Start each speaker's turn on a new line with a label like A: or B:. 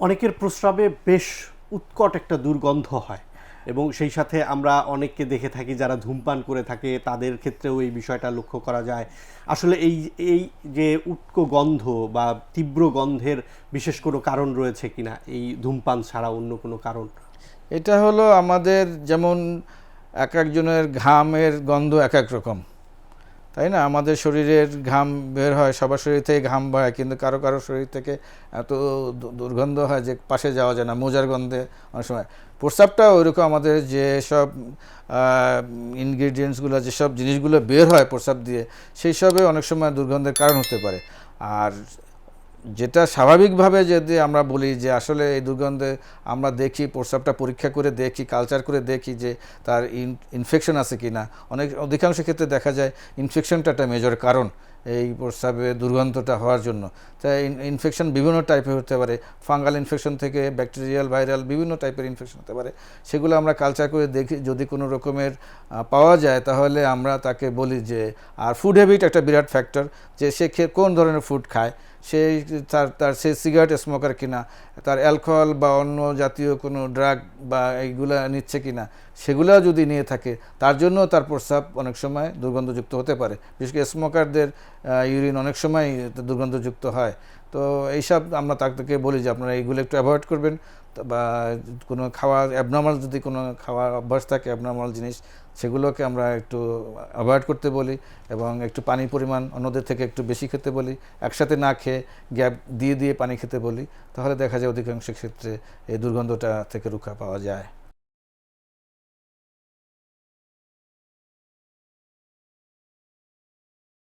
A: অনেকের প্রস্রাবে বেশ উৎকট একটা দুর্গন্ধ হয় এবং সেই সাথে আমরা অনেককে দেখে থাকি যারা ধূমপান করে থাকে, তাদের ক্ষেত্রেও এই বিষয়টা লক্ষ্য করা যায়। আসলে এই এই যে উৎকো গন্ধ বা তীব্র গন্ধের বিশেষ কোনো কারণ রয়েছে কিনা, এই ধূমপান ছাড়া অন্য কোনো কারণ?
B: এটা হলো আমাদের যেমন এক একজনের ঘামের গন্ধ এক এক রকম। তাই না? আমাদের শরীরের ঘাম বের হয়, সবার শরীর থেকে ঘাম বাড়ায় কিন্তু কারও কারও শরীর থেকে এত দুর্গন্ধ হয় যে পাশে যাওয়া যায় না, মোজার গন্ধে অনেক সময়। প্রস্রাবটা ওইরকম আমাদের যেসব ইনগ্রিডিয়েন্টসগুলো যেসব জিনিসগুলো বের হয় প্রস্রাব দিয়ে, সেই সবে অনেক সময় দুর্গন্ধের কারণ হতে পারে। আর যেটা স্বাভাবিকভাবে যদি আমরা বলি যে আসলে এই দুর্গন্ধে আমরা দেখি, প্রস্রাবটা পরীক্ষা করে দেখি কালচার করে দেখি যে তার ইনফেকশন আছে কি না অনেক, অধিকাংশ ক্ষেত্রে দেখা যায় ইনফেকশনটা একটা মেজর কারণ এই প্রস্রাবে দুর্গন্ধটা হওয়ার জন্য। তাই ইনফেকশন বিভিন্ন টাইপের হতে পারে। ফাঙ্গাল ইনফেকশন থেকে ব্যাকটেরিয়াল ভাইরাল বিভিন্ন টাইপের ইনফেকশন হতে পারে। সেগুলো আমরা কালচার করে দেখি। যদি কোনো রকমের পাওয়া যায় তাহলে আমরা তাকে বলি যে, আর ফুড হ্যাবিট একটা বিরাট ফ্যাক্টর যে সে কোন ধরনের ফুড খায় সে তার তার সে সিগারেট স্মোকার কিনা, তার অ্যালকোহল বা অন্য জাতীয় কোনো ড্রাগ বা এইগুলা নিচ্ছে কিনা, সেগুলো যদি নিয়ে থাকে, তার জন্য তার প্রস্রাব অনেক সময় দুর্গন্ধযুক্ত হতে পারে। বিশেষ করে স্মোকারদের ইউরিন অনেক সময় দুর্গন্ধযুক্ত হয়। তো এইসব আমরা তাদেরকে বলি যে আপনারা এইগুলো একটু অ্যাভয়েড করবেন। বা কোনো খাওয়া অ্যাবনর্মাল যদি কোনো খাওয়ার অভ্যাস থাকে অ্যাবনর্মাল জিনিস, সেগুলোকে আমরা একটু অ্যাভয়েড করতে বলি এবং একটু পানি পরিমাণ অন্যদের থেকে একটু বেশি খেতে বলি। একসাথে না খেয়ে গ্যাপ দিয়ে দিয়ে পানি খেতে বলি, তাহলে দেখা যায় অধিকাংশ ক্ষেত্রে এই দুর্গন্ধটা থেকে রক্ষা পাওয়া যায়।